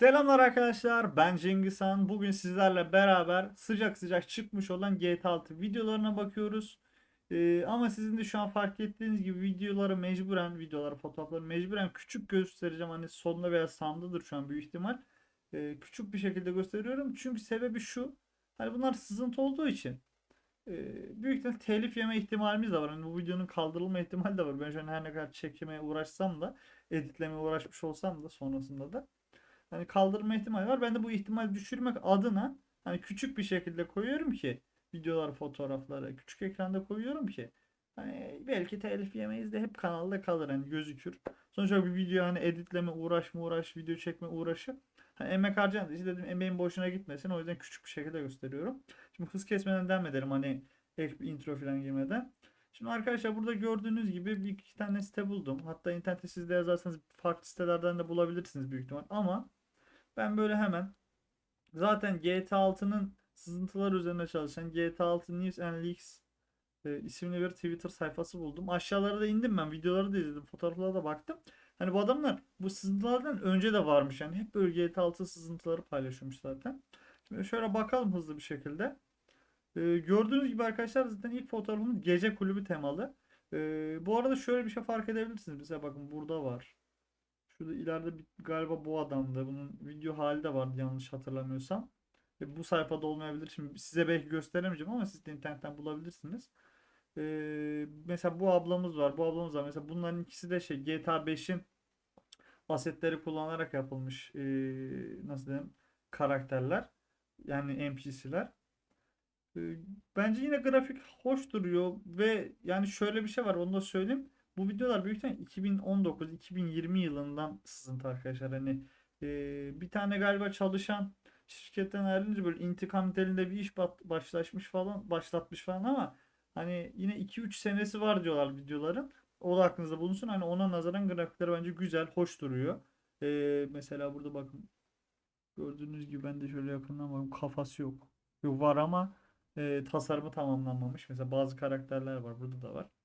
Selamlar arkadaşlar ben Cengiz Han. Bugün sizlerle beraber sıcak sıcak çıkmış olan GTA 6 videolarına bakıyoruz. Ee, ama sizin de şu an fark ettiğiniz gibi videoları mecburen, videoları, fotoğrafları mecburen küçük göstereceğim. Hani sonunda veya sağındadır şu an büyük ihtimal. Ee, küçük bir şekilde gösteriyorum. Çünkü sebebi şu. Hani bunlar sızıntı olduğu için. e, büyük ihtimal telif yeme ihtimalimiz de var. Hani bu videonun kaldırılma ihtimali de var. Ben şu an her ne kadar çekmeye uğraşsam da, editlemeye uğraşmış olsam da sonrasında da hani kaldırma ihtimali var. Ben de bu ihtimali düşürmek adına hani küçük bir şekilde koyuyorum ki videolar, fotoğrafları küçük ekranda koyuyorum ki hani belki telif yemeyiz de hep kanalda kalır hani gözükür. Sonuçta bir video hani editleme uğraşma uğraş, video çekme uğraşı. Hani emek harcandı. İşte dedim emeğin boşuna gitmesin. O yüzden küçük bir şekilde gösteriyorum. Şimdi hız kesmeden devam edelim hani ek bir intro falan girmeden. Şimdi arkadaşlar burada gördüğünüz gibi bir iki tane site buldum. Hatta internette siz de yazarsanız farklı sitelerden de bulabilirsiniz büyük ihtimal. Ama ben böyle hemen zaten GTA 6'nın sızıntılar üzerine çalışan GTA 6 News and Leaks e, isimli bir Twitter sayfası buldum. Aşağılara da indim ben. Videoları da izledim. Fotoğraflara da baktım. Hani bu adamlar bu sızıntılardan önce de varmış. Yani hep böyle GTA 6 sızıntıları paylaşıyormuş zaten. Şimdi şöyle bakalım hızlı bir şekilde. E, gördüğünüz gibi arkadaşlar zaten ilk fotoğrafımız gece kulübü temalı. E, bu arada şöyle bir şey fark edebilirsiniz. Mesela bakın burada var. Şurada ileride bir, galiba bu adamdı. Bunun video hali de vardı yanlış hatırlamıyorsam. E, bu sayfada olmayabilir. Şimdi size belki gösteremeyeceğim ama siz de internetten bulabilirsiniz. E, mesela bu ablamız var. Bu ablamız var. Mesela bunların ikisi de şey GTA 5'in asetleri kullanarak yapılmış e, nasıl diyeyim karakterler. Yani NPC'ler. E, bence yine grafik hoş duruyor ve yani şöyle bir şey var onu da söyleyeyim. Bu videolar büyük ihtimalle 2019-2020 yılından sızıntı arkadaşlar. Hani e, bir tane galiba çalışan şirketten ayrılınca böyle intikam niteliğinde bir iş başlaşmış falan başlatmış falan ama hani yine 2-3 senesi var diyorlar videoların. O da aklınızda bulunsun. Hani ona nazaran grafikleri bence güzel, hoş duruyor. E, mesela burada bakın gördüğünüz gibi ben de şöyle yakından bakın kafası yok. Yok var ama e, tasarımı tamamlanmamış. Mesela bazı karakterler var. Burada da var.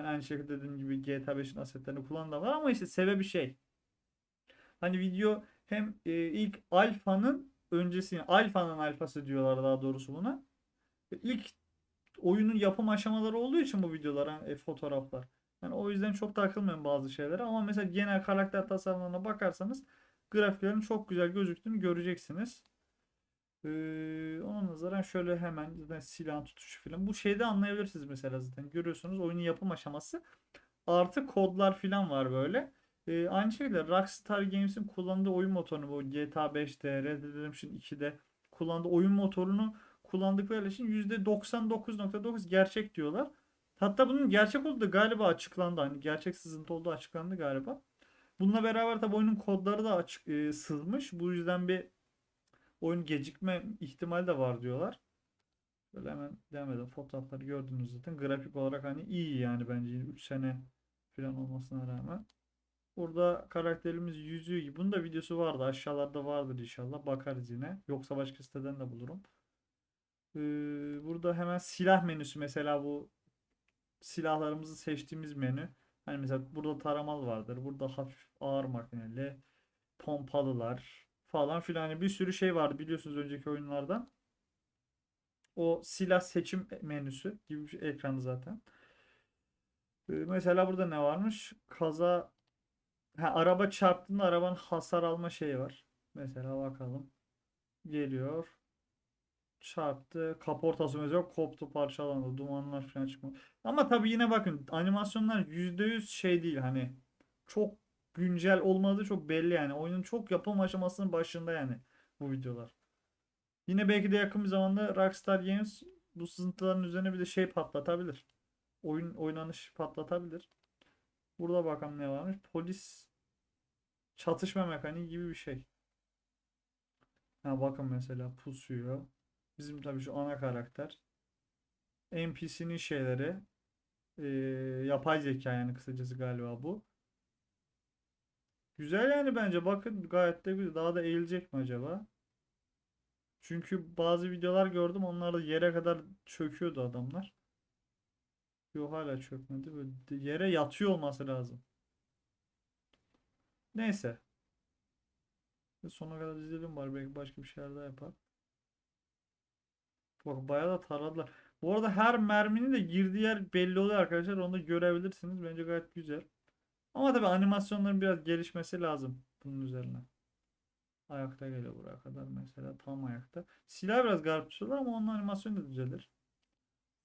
Hani aynı şekilde dediğim gibi GTA 5'in asetlerini kullanan ama işte sebebi şey. Hani video hem e, ilk alfanın öncesi alfanın alfası diyorlar daha doğrusu buna. İlk oyunun yapım aşamaları olduğu için bu videolar e, fotoğraflar. Yani o yüzden çok takılmıyorum bazı şeylere ama mesela genel karakter tasarımlarına bakarsanız grafiklerin çok güzel gözüktüğünü göreceksiniz. Ee, ona nazaran şöyle hemen zaten silahın tutuşu falan. Bu şeyde anlayabilirsiniz mesela zaten. Görüyorsunuz oyunun yapım aşaması. Artı kodlar falan var böyle. Ee, aynı şekilde Rockstar Games'in kullandığı oyun motorunu bu GTA 5'te, Red Dead Redemption 2'de kullandığı oyun motorunu kullandıkları için %99.9 gerçek diyorlar. Hatta bunun gerçek olduğu galiba açıklandı. Hani gerçek sızıntı olduğu açıklandı galiba. Bununla beraber tabi oyunun kodları da açık e, sızmış. Bu yüzden bir oyun gecikme ihtimali de var diyorlar. Böyle hemen devam. Fotoğrafları gördünüz zaten. Grafik olarak hani iyi yani bence 3 sene falan olmasına rağmen. Burada karakterimiz yüzüğü. Bunun da videosu vardı. Aşağılarda vardır inşallah. Bakarız yine. Yoksa başka siteden de bulurum. Ee, burada hemen silah menüsü mesela bu silahlarımızı seçtiğimiz menü. Hani mesela burada taramalı vardır. Burada hafif ağır makineli, pompalılar falan filan. Hani bir sürü şey vardı biliyorsunuz önceki oyunlardan. O silah seçim menüsü gibi bir şey, ekranı zaten. Ee, mesela burada ne varmış? Kaza ha, araba çarptığında arabanın hasar alma şeyi var. Mesela bakalım. Geliyor. Çarptı. Kaportası mesela koptu parçalandı. Dumanlar falan çıkma. Ama tabii yine bakın animasyonlar %100 şey değil hani çok güncel olmadığı çok belli yani. Oyunun çok yapım aşamasının başında yani bu videolar. Yine belki de yakın bir zamanda Rockstar Games bu sızıntıların üzerine bir de şey patlatabilir. Oyun oynanış patlatabilir. Burada bakalım ne varmış. Polis çatışma mekaniği gibi bir şey. Ha bakın mesela pusuyor. Bizim tabii şu ana karakter. NPC'nin şeyleri. Ee, yapay zeka yani kısacası galiba bu. Güzel yani bence. Bakın gayet de güzel. Daha da eğilecek mi acaba? Çünkü bazı videolar gördüm. Onlar da yere kadar çöküyordu adamlar. Yok hala çökmedi. Böyle yere yatıyor olması lazım. Neyse. Sonuna kadar izleyelim var belki başka bir şeyler daha yapar. Bak bayağı da taradılar. Bu arada her merminin de girdiği yer belli oluyor arkadaşlar. Onu da görebilirsiniz. Bence gayet güzel. Ama tabii animasyonların biraz gelişmesi lazım bunun üzerine. Ayakta geliyor buraya kadar mesela. Tam ayakta. Silah biraz garip tutuyorlar ama onun animasyonu da düzelir.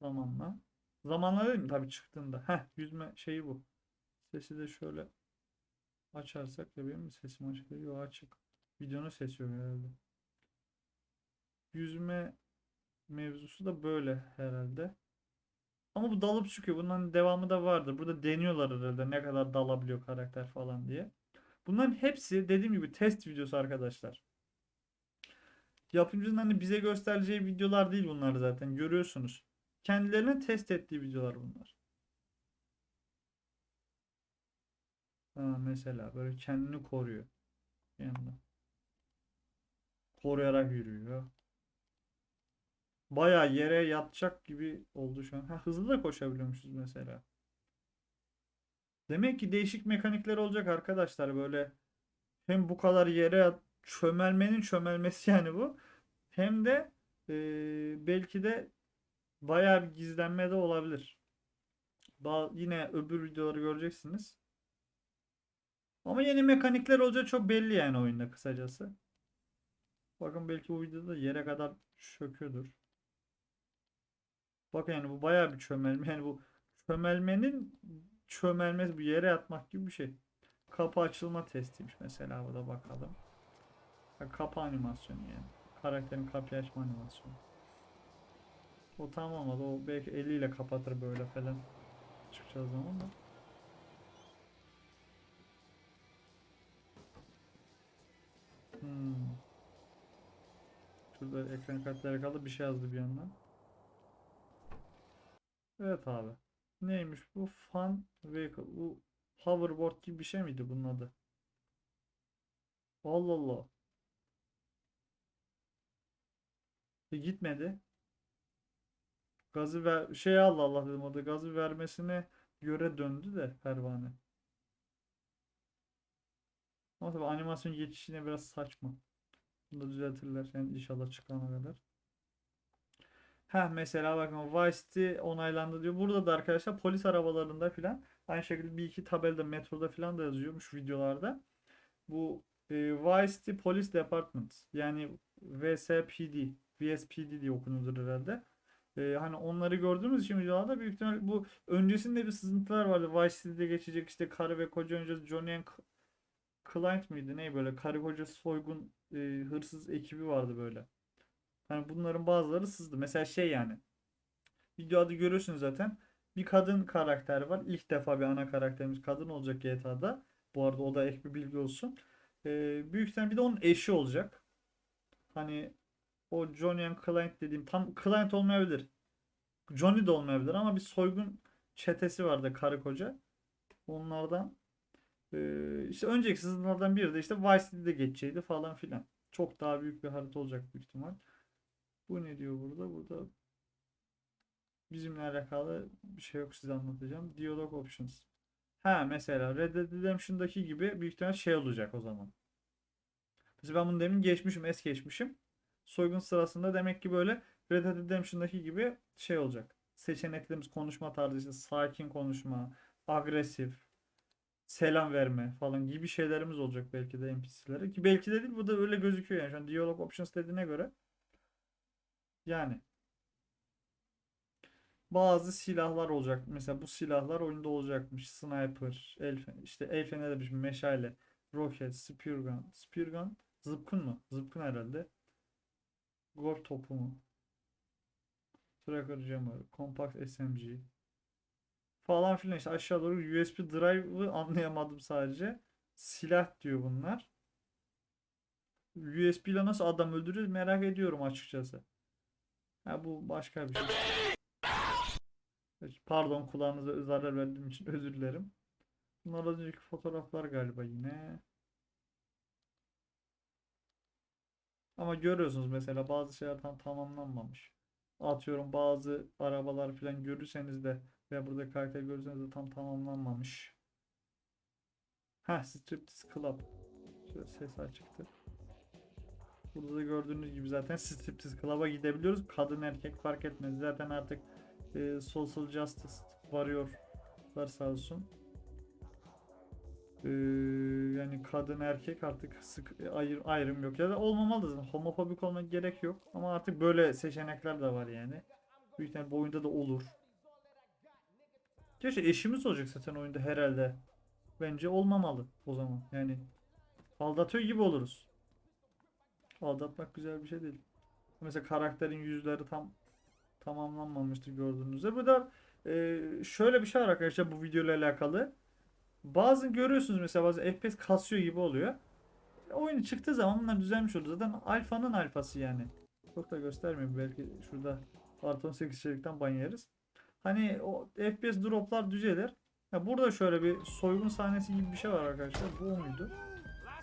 Zamanla. Zamanla değil mi? Tabii çıktığında. Heh yüzme şeyi bu. Sesi de şöyle açarsak ya benim sesim açık değil? Yok açık. Videonun sesi yok herhalde. Yüzme mevzusu da böyle herhalde. Ama bu dalıp çıkıyor. Bunların devamı da vardır. Burada deniyorlar herhalde ne kadar dalabiliyor karakter falan diye. Bunların hepsi dediğim gibi test videosu arkadaşlar. Yapımcının hani bize göstereceği videolar değil bunlar zaten. Görüyorsunuz. Kendilerine test ettiği videolar bunlar. Ha, mesela böyle kendini koruyor. Yanında. Koruyarak yürüyor. Bayağı yere yatacak gibi oldu şu an. Ha, hızlı da koşabiliyormuşuz mesela. Demek ki değişik mekanikler olacak arkadaşlar böyle. Hem bu kadar yere çömelmenin çömelmesi yani bu. Hem de e, belki de bayağı bir gizlenme de olabilir. Ba- yine öbür videoları göreceksiniz. Ama yeni mekanikler olacağı çok belli yani oyunda kısacası. Bakın belki bu videoda yere kadar çöküyordur. Bak yani bu bayağı bir çömelme. Yani bu çömelmenin çömelmesi bu yere yatmak gibi bir şey. Kapı açılma testiymiş mesela bu da bakalım. Kapı animasyonu yani. Karakterin kapıyı açma animasyonu. O tam. O belki eliyle kapatır böyle falan. Çıkacağı zaman da. Hmm. Şurada ekran kartları kaldı bir şey yazdı bir yandan. Evet abi. Neymiş bu? Fun Vehicle. Bu hoverboard gibi bir şey miydi bunun adı? Allah Allah. E gitmedi. Gazı ver şey Allah Allah dedim orada gazı vermesine göre döndü de pervane. Ama tabii animasyon geçişine biraz saçma. Bunu da düzeltirler yani inşallah çıkana kadar. Heh mesela bakın Vice City onaylandı diyor. Burada da arkadaşlar polis arabalarında filan aynı şekilde bir iki tabelada metroda filan da yazıyormuş videolarda. Bu e, Vice City Police Department yani VSPD, VSPD diye okunuyordur herhalde. E, hani onları gördüğümüz için videolarda büyük ihtimal bu öncesinde bir sızıntılar vardı. Vice City'de geçecek işte karı ve koca önce Johnny and Client mıydı? Ne böyle karı koca soygun e, hırsız ekibi vardı böyle. Hani bunların bazıları sızdı. Mesela şey yani. Video adı görüyorsunuz zaten. Bir kadın karakter var. İlk defa bir ana karakterimiz kadın olacak GTA'da. Bu arada o da ek bir bilgi olsun. Ee, büyük ihtimalle bir de onun eşi olacak. Hani o Johnny and Client dediğim tam Client olmayabilir. Johnny de olmayabilir ama bir soygun çetesi vardı karı koca. Onlardan ee, işte önceki sezonlardan biri de işte Vice City'de geçecekti falan filan. Çok daha büyük bir harita olacak büyük ihtimal. Bu ne diyor burada? Burada bizimle alakalı bir şey yok size anlatacağım. Dialog options. Ha mesela Red Dead Redemption'daki gibi büyük ihtimal şey olacak o zaman. Mesela ben bunu demin geçmişim, es geçmişim. Soygun sırasında demek ki böyle Red Dead Redemption'daki gibi şey olacak. Seçeneklerimiz konuşma tarzı işte sakin konuşma, agresif, selam verme falan gibi şeylerimiz olacak belki de NPC'lere. Ki belki de değil bu da öyle gözüküyor yani şu an Dialog Options dediğine göre. Yani bazı silahlar olacak. Mesela bu silahlar oyunda olacakmış. Sniper, el işte el feneri demiş, meşale, roket, spear gun. Spear gun zıpkın mı? Zıpkın herhalde. Golf topu mu? Tracker jammer, compact SMG falan filan işte aşağı doğru USB drive'ı anlayamadım sadece. Silah diyor bunlar. USB ile nasıl adam öldürürüz merak ediyorum açıkçası. Ha bu başka bir şey. Pardon kulağınıza zarar verdiğim için özür dilerim. Bunlar az önceki fotoğraflar galiba yine. Ama görüyorsunuz mesela bazı şeyler tam tamamlanmamış. Atıyorum bazı arabalar falan görürseniz de ve burada karakter görürseniz de tam tamamlanmamış. Heh Striptease Club. Şöyle ses açıktı. Burada da gördüğünüz gibi zaten striptiz club'a gidebiliyoruz. Kadın erkek fark etmez. Zaten artık e, social justice varıyorlar sağ olsun. Ee, yani kadın erkek artık sık ayır, ayrım yok ya da olmamalı zaten homofobik olmak gerek yok ama artık böyle seçenekler de var yani. Büyük ihtimalle bu oyunda da olur. Gerçi eşimiz olacak zaten oyunda herhalde. Bence olmamalı o zaman. Yani aldatıyor gibi oluruz. Aldatmak güzel bir şey değil. Mesela karakterin yüzleri tam tamamlanmamıştır gördüğünüz üzere. Bu da e, şöyle bir şey var arkadaşlar bu videoyla alakalı. Bazı görüyorsunuz mesela bazı FPS kasıyor gibi oluyor. Oyun çıktığı zaman bunlar düzelmiş oluyor. Zaten alfanın alfası yani. Çok da göstermeyeyim belki şurada artı 18 içerikten ban. Hani o FPS droplar düzelir. Ya burada şöyle bir soygun sahnesi gibi bir şey var arkadaşlar. Bu muydu?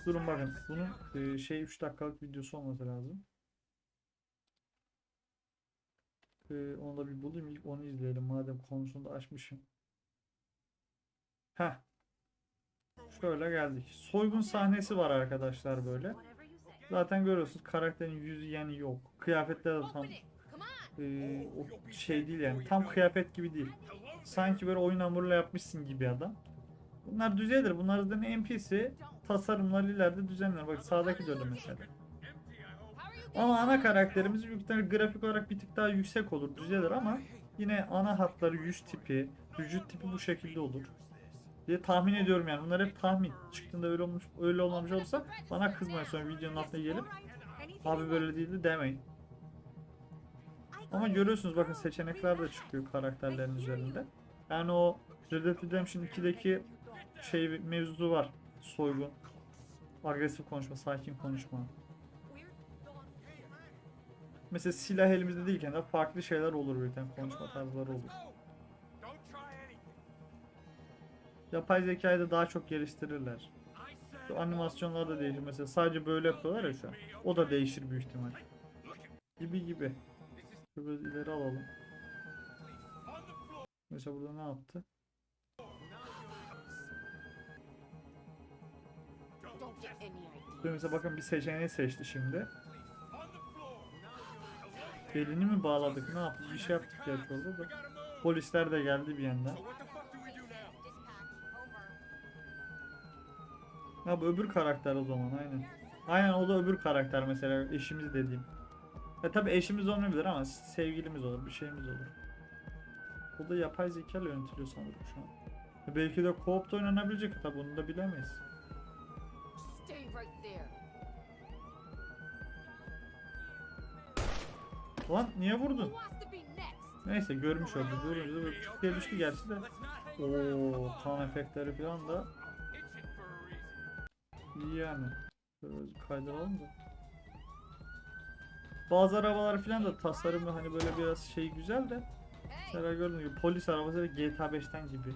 Durun bakın. Bunun e, şey 3 dakikalık videosu olması lazım. E, onu da bir bulayım. İlk onu izleyelim madem konusunu da açmışım. Heh. Şöyle geldik. Soygun sahnesi var arkadaşlar böyle. Zaten görüyorsunuz karakterin yüzü yani yok. Kıyafetler de tam e, o şey değil yani. Tam kıyafet gibi değil. Sanki böyle oyun hamuruyla yapmışsın gibi adam. Bunlar düzelir. Bunlar zaten NPC tasarımları ileride düzenler. Bak sağdaki de mesela. Ama ana karakterimiz büyük ihtimalle grafik olarak bir tık daha yüksek olur. Düzelir ama yine ana hatları yüz tipi, vücut tipi bu şekilde olur diye tahmin ediyorum yani. Bunlar hep tahmin. Çıktığında öyle olmuş öyle olmamış olursa bana kızmayın sonra videonun altına gelip abi böyle değildi demeyin. Ama görüyorsunuz bakın seçenekler de çıkıyor karakterlerin üzerinde. Yani o Red Dead Redemption 2'deki şey mevzu var. Soygun. Agresif konuşma, sakin konuşma. Mesela silah elimizde değilken de farklı şeyler olur birden konuşma tarzları olur. Yapay zekayı da daha çok geliştirirler. Şu animasyonlar da değişir. Mesela sadece böyle yapıyorlar ya şu an. O da değişir büyük ihtimal. Gibi gibi. Biraz ileri alalım. Mesela burada ne yaptı? Mesela bakın bir seçeneği seçti şimdi. Belini mi bağladık ne yaptık bir şey yaptık gerçi orada da. Polisler de geldi bir yandan. Ha bu öbür karakter o zaman aynen. Aynen o da öbür karakter mesela eşimiz dediğim. Ya tabi eşimiz olmayabilir ama sevgilimiz olur bir şeyimiz olur. Bu da yapay zeka ile yönetiliyor sanırım şu an. Ya belki de co-op da oynanabilecek tabi onu da bilemeyiz. Stay right there. Lan niye vurdun? Neyse görmüş oldu. Görünce de böyle diye düştü gerçi de. Oo kan efektleri falan da iyi yani. Böyle kaydıralım da. Bazı arabalar falan da tasarımı hani böyle biraz şey güzel de. Mesela gördüğünüz gibi polis arabası da GTA 5'ten gibi.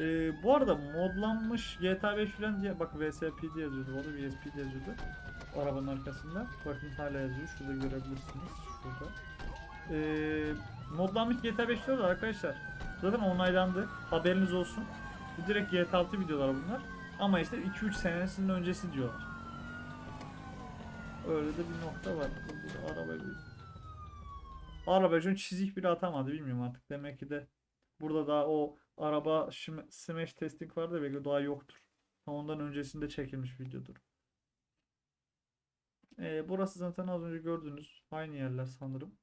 Ee, bu arada modlanmış GTA 5 falan diye bak VSP diye yazıyordu orada VSP diye yazıyordu. Arabanın arkasında. Bakın hala yazıyor. Şurada görebilirsiniz. Şurada. Ee, modlanmış GTA 5 diyorlar arkadaşlar. Zaten onaylandı. Haberiniz olsun. Bu direkt GTA 6 videolar bunlar. Ama işte 2-3 senesinin öncesi diyorlar. Öyle de bir nokta var. Burada araba bir... Araba an çizik bile atamadı bilmiyorum artık. Demek ki de burada daha o araba smash testing vardı belki daha yoktur. Ondan öncesinde çekilmiş videodur. Ee, burası zaten az önce gördüğünüz aynı yerler sanırım.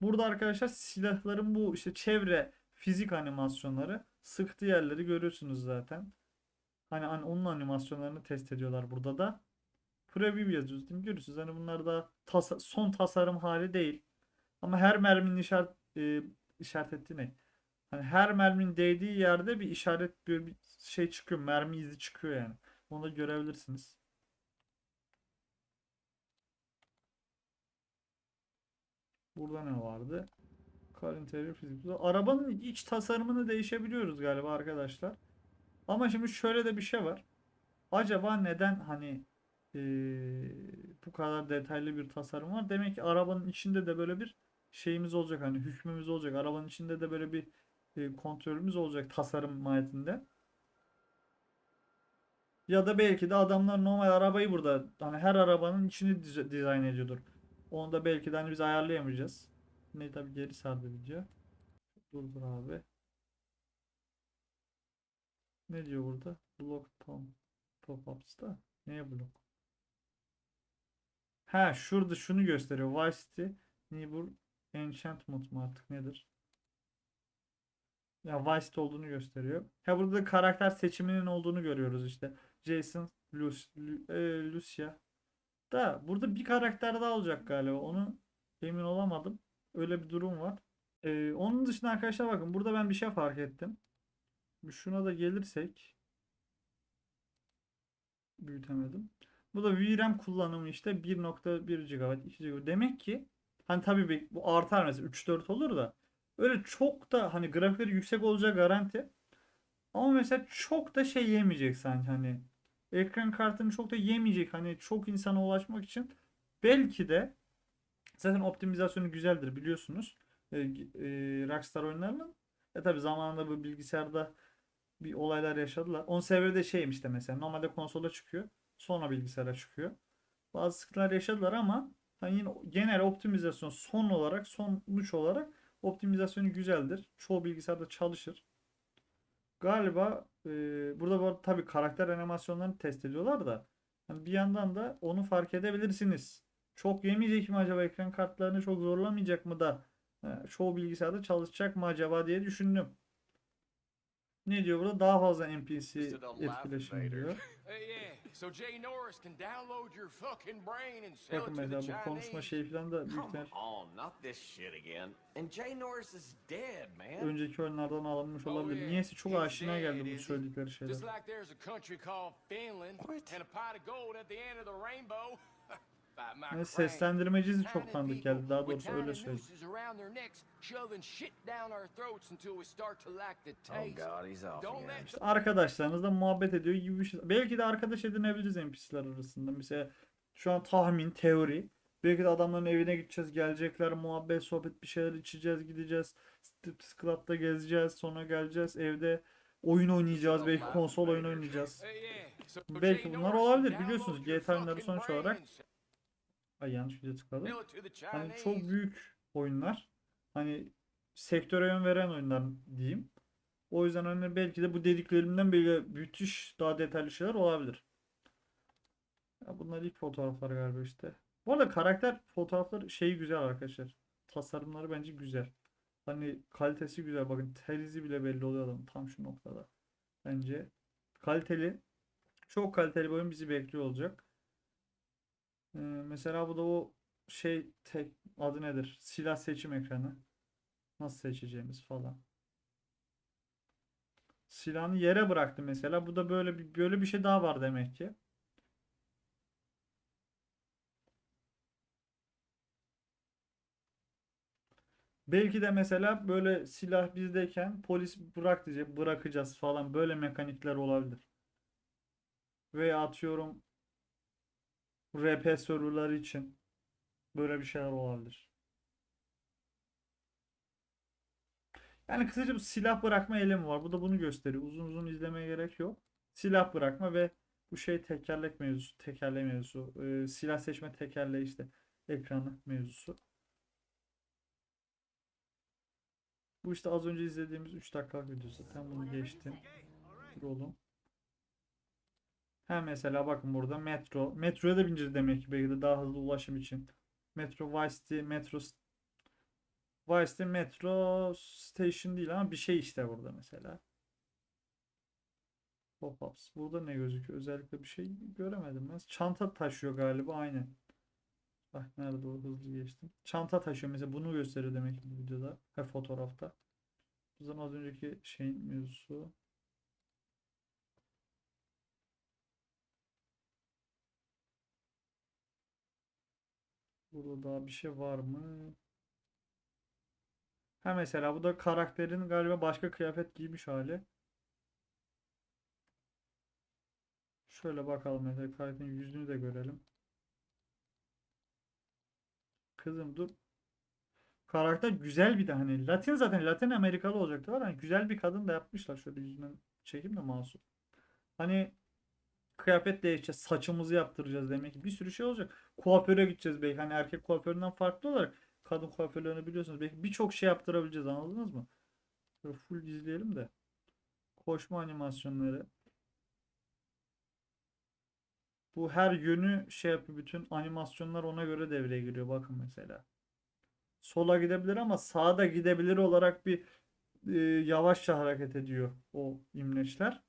Burada arkadaşlar silahların bu işte çevre fizik animasyonları sıktığı yerleri görüyorsunuz zaten. Hani, hani onun animasyonlarını test ediyorlar burada da. Preview yazıyoruz değil mi? Görüyorsunuz. Hani bunlar da tasa- son tasarım hali değil. Ama her merminin işaret e, işaret ettiği ne? Hani her merminin değdiği yerde bir işaret bir, şey çıkıyor. Mermi izi çıkıyor yani. Onu da görebilirsiniz. Burada ne vardı? Car interior physics. Arabanın iç tasarımını değişebiliyoruz galiba arkadaşlar. Ama şimdi şöyle de bir şey var. Acaba neden hani eee, bu kadar detaylı bir tasarım var? Demek ki arabanın içinde de böyle bir şeyimiz olacak hani hükmümüz olacak. Arabanın içinde de böyle bir e, kontrolümüz olacak tasarım mahiyetinde. Ya da belki de adamlar normal arabayı burada hani her arabanın içini diz- dizayn ediyordur. Onu da belki de hani biz ayarlayamayacağız. Ne tabii geri sardı video. Dur dur abi. Ne diyor burada? Block pom pop-ups'ta. Neye blok? Ha şurada şunu gösteriyor. Vice City Neighbor Enchantment mu artık nedir? Ya Vice City olduğunu gösteriyor. Ha burada da karakter seçiminin olduğunu görüyoruz işte. Jason, Lucy, Lu- e, Lucia. Da burada bir karakter daha olacak galiba. Onu emin olamadım. Öyle bir durum var. Ee, onun dışında arkadaşlar bakın burada ben bir şey fark ettim. Şuna da gelirsek büyütemedim. Bu da VRAM kullanımı işte 1.1 GB, 2 GB. Demek ki hani tabii bir- bu artar mesela 3-4 olur da öyle çok da hani grafikleri yüksek olacak garanti. Ama mesela çok da şey yemeyecek sanki hani ekran kartını çok da yemeyecek hani çok insana ulaşmak için belki de zaten optimizasyonu güzeldir biliyorsunuz e, e, Rockstar oyunlarının. E tabi zamanında bu bilgisayarda bir olaylar yaşadılar. Onun sebebi de şeymiş işte mesela normalde konsola çıkıyor sonra bilgisayara çıkıyor. Bazı sıkıntılar yaşadılar ama hani yine genel optimizasyon son olarak sonuç olarak optimizasyonu güzeldir. Çoğu bilgisayarda çalışır. Galiba e, burada bu arada tabii karakter animasyonlarını test ediyorlar da hani bir yandan da onu fark edebilirsiniz. Çok yemeyecek mi acaba ekran kartlarını çok zorlamayacak mı da e, çoğu bilgisayarda çalışacak mı acaba diye düşündüm. Ne diyor burada? Daha fazla NPC etkileşimi diyor. So Jay Norris can download your fucking brain and sell Bakın it to the mesela bu konuşma Chinese. şeyi falan da büyük Come ihtimal on, not this shit again. And Jay Norris is dead, man. önceki oyunlardan alınmış Oh, olabilir. yeah. Niyeyse çok He's aşina geldi bu söyledikleri şeyler. Just like there's a country called Finland What? and a pot of gold at the end of the rainbow. Seslendirmecisi çok tanıdık geldi. Daha doğrusu öyle söyleyeyim. Oh İşte arkadaşlarınızla muhabbet ediyor gibi bir şey. Belki de arkadaş edinebiliriz NPC'ler arasında. Mesela şu an tahmin, teori. Belki de adamların evine gideceğiz, gelecekler, muhabbet, sohbet, bir şeyler içeceğiz, gideceğiz. Striptease Club'da gezeceğiz, sonra geleceğiz, evde oyun oynayacağız, belki konsol oyunu oynayacağız. Belki bunlar olabilir, biliyorsunuz. download your GTA oyunları fucking sonuç olarak- Ay yanlış video tıkladım. Hani çok büyük oyunlar. Hani sektöre yön veren oyunlar diyeyim. O yüzden hani belki de bu dediklerimden böyle müthiş daha detaylı şeyler olabilir. Ya bunlar ilk fotoğraflar galiba işte. Bu arada karakter fotoğrafları şeyi güzel arkadaşlar. Tasarımları bence güzel. Hani kalitesi güzel. Bakın terizi bile belli oluyor adam tam şu noktada. Bence kaliteli. Çok kaliteli bir oyun bizi bekliyor olacak. Ee, mesela bu da o şey tek adı nedir? Silah seçim ekranı. Nasıl seçeceğimiz falan. Silahını yere bıraktı mesela. Bu da böyle bir böyle bir şey daha var demek ki. Belki de mesela böyle silah bizdeyken polis bırak diyecek, bırakacağız falan böyle mekanikler olabilir. Veya atıyorum RP serverları için böyle bir şeyler olabilir. Yani kısaca bu silah bırakma eylemi var. Bu da bunu gösteriyor. Uzun uzun izlemeye gerek yok. Silah bırakma ve bu şey tekerlek mevzusu, tekerle mevzusu, e, silah seçme tekerleği işte ekranı mevzusu. Bu işte az önce izlediğimiz 3 dakikalık video zaten bunu geçtim. Dur. Ha mesela bakın burada metro. Metroya da bineceğiz demek ki belki de daha hızlı ulaşım için. Metro Vice City, Metro Vice City Metro Station değil ama bir şey işte burada mesela. Pop-ups. Burada ne gözüküyor? Özellikle bir şey göremedim ben. Çanta taşıyor galiba aynen. Bak nerede o hızlı geçtim. Çanta taşıyor mesela bunu gösteriyor demek ki bu videoda. Ve fotoğrafta. O zaman az önceki şeyin mevzusu. Burada daha bir şey var mı? Ha mesela bu da karakterin galiba başka kıyafet giymiş hali. Şöyle bakalım mesela karakterin yüzünü de görelim. Kızım dur. Karakter güzel bir de hani Latin zaten Latin Amerikalı olacaktı var hani güzel bir kadın da yapmışlar şöyle yüzünden çekeyim de masum. Hani kıyafet değişeceğiz. Saçımızı yaptıracağız demek ki. Bir sürü şey olacak. Kuaföre gideceğiz belki. Hani erkek kuaföründen farklı olarak kadın kuaförlerini biliyorsunuz. Belki birçok şey yaptırabileceğiz anladınız mı? Böyle full izleyelim de. Koşma animasyonları. Bu her yönü şey yapıyor. Bütün animasyonlar ona göre devreye giriyor. Bakın mesela. Sola gidebilir ama sağda gidebilir olarak bir e, yavaşça hareket ediyor o imleçler.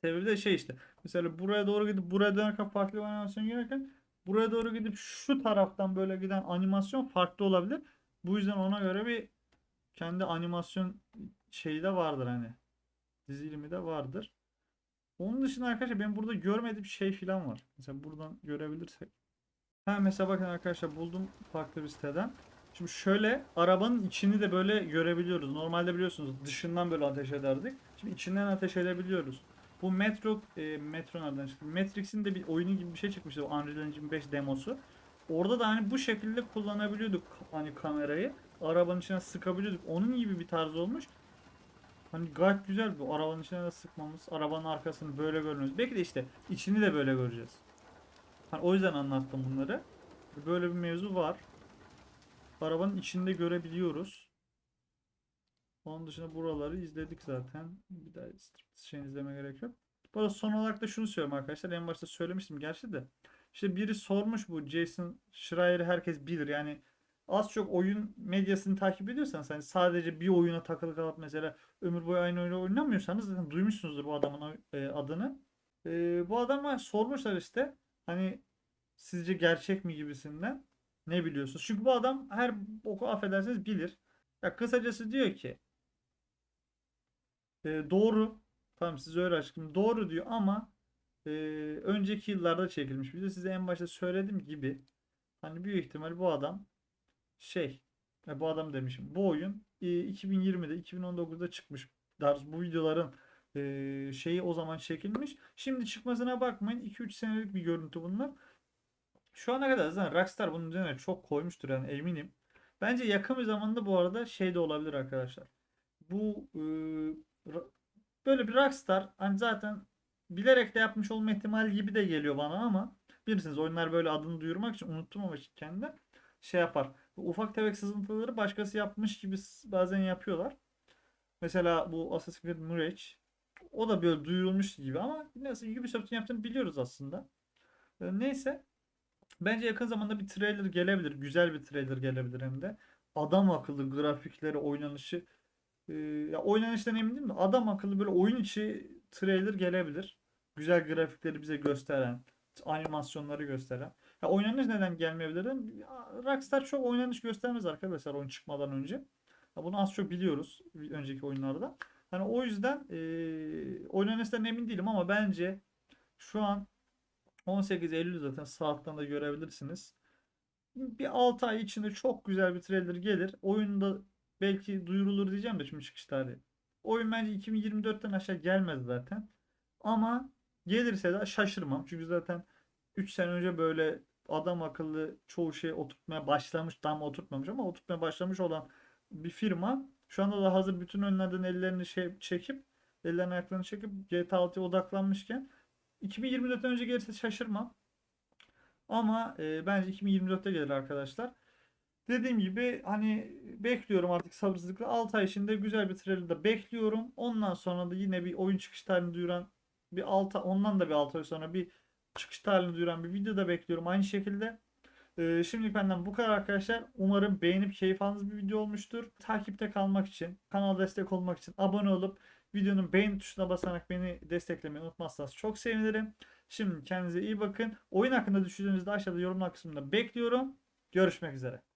Sebebi de şey işte. Mesela buraya doğru gidip buraya dönerken farklı bir animasyon gelirken buraya doğru gidip şu taraftan böyle giden animasyon farklı olabilir. Bu yüzden ona göre bir kendi animasyon şeyi de vardır hani. Dizilimi de vardır. Onun dışında arkadaşlar ben burada görmediğim şey falan var. Mesela buradan görebilirsek. Ha mesela bakın arkadaşlar buldum farklı bir siteden. Şimdi şöyle arabanın içini de böyle görebiliyoruz. Normalde biliyorsunuz dışından böyle ateş ederdik. Şimdi içinden ateş edebiliyoruz. Bu Metro, e, Metro nereden çıktı? Matrix'in de bir oyunu gibi bir şey çıkmıştı. O Unreal Engine 5 demosu. Orada da hani bu şekilde kullanabiliyorduk hani kamerayı. Arabanın içine sıkabiliyorduk. Onun gibi bir tarz olmuş. Hani gayet güzel bu. Arabanın içine de sıkmamız. Arabanın arkasını böyle görmemiz. Belki de işte içini de böyle göreceğiz. Hani o yüzden anlattım bunları. Böyle bir mevzu var. Arabanın içinde görebiliyoruz. Onun dışında buraları izledik zaten. Bir daha şey izleme gerek yok. Bu arada son olarak da şunu söyleyeyim arkadaşlar. En başta söylemiştim gerçi de. İşte biri sormuş bu Jason Schreier'i herkes bilir. Yani az çok oyun medyasını takip ediyorsanız hani sadece bir oyuna takılı kalıp mesela ömür boyu aynı oyunu oynamıyorsanız zaten duymuşsunuzdur bu adamın e, adını. E, bu adama sormuşlar işte hani sizce gerçek mi gibisinden ne biliyorsunuz? Çünkü bu adam her boku affedersiniz bilir. Ya kısacası diyor ki e, doğru tamam size öyle açıklayayım doğru diyor ama e, önceki yıllarda çekilmiş video size en başta söylediğim gibi hani büyük ihtimal bu adam şey e, bu adam demişim bu oyun e, 2020'de 2019'da çıkmış Daha bu videoların e, şeyi o zaman çekilmiş. Şimdi çıkmasına bakmayın 2-3 senelik bir görüntü bunlar. Şu ana kadar zaten Rockstar bunun üzerine çok koymuştur yani eminim. Bence yakın bir zamanda bu arada şey de olabilir arkadaşlar. Bu e, böyle bir Rockstar hani zaten bilerek de yapmış olma ihtimali gibi de geliyor bana ama bilirsiniz oyunlar böyle adını duyurmak için unutturmamak için kendine şey yapar. Ufak tefek sızıntıları başkası yapmış gibi bazen yapıyorlar. Mesela bu Assassin's Creed Mirage o da böyle duyurulmuş gibi ama nasıl Ubisoft'un yaptığını biliyoruz aslında. E, Neyse Bence yakın zamanda bir trailer gelebilir. Güzel bir trailer gelebilir hem de. Adam akıllı grafikleri, oynanışı. Ee, ya oynanıştan emin değilim de adam akıllı böyle oyun içi trailer gelebilir. Güzel grafikleri bize gösteren, animasyonları gösteren. Ya oynanış neden gelmeyebilir? Ya Rockstar çok oynanış göstermez arkadaşlar oyun çıkmadan önce. Ya bunu az çok biliyoruz önceki oyunlarda. Hani o yüzden ee, oynanıştan emin değilim ama bence şu an 18 Eylül zaten saatten de görebilirsiniz. Bir 6 ay içinde çok güzel bir trailer gelir. Oyunda belki duyurulur diyeceğim de şimdi çıkış tarihi. Oyun bence 2024'ten aşağı gelmez zaten. Ama gelirse de şaşırmam. Çünkü zaten 3 sene önce böyle adam akıllı çoğu şey oturtmaya başlamış. Tam oturtmamış ama oturtmaya başlamış olan bir firma şu anda da hazır bütün önlerden ellerini şey çekip ellerini ayaklarını çekip GTA 6'ya odaklanmışken 2024'ten önce gelirse şaşırmam. Ama e, bence 2024'te gelir arkadaşlar. Dediğim gibi hani bekliyorum artık sabırsızlıkla 6 ay içinde güzel bir trailer da bekliyorum. Ondan sonra da yine bir oyun çıkış tarihini duyuran bir 6 ondan da bir 6 ay sonra bir çıkış tarihini duyuran bir video da bekliyorum aynı şekilde. Ee, şimdilik benden bu kadar arkadaşlar. Umarım beğenip keyif aldığınız bir video olmuştur. Takipte kalmak için, kanala destek olmak için abone olup videonun beğen tuşuna basarak beni desteklemeyi unutmazsanız çok sevinirim. Şimdi kendinize iyi bakın. Oyun hakkında düşündüğünüzde aşağıda yorumlar kısmında bekliyorum. Görüşmek üzere.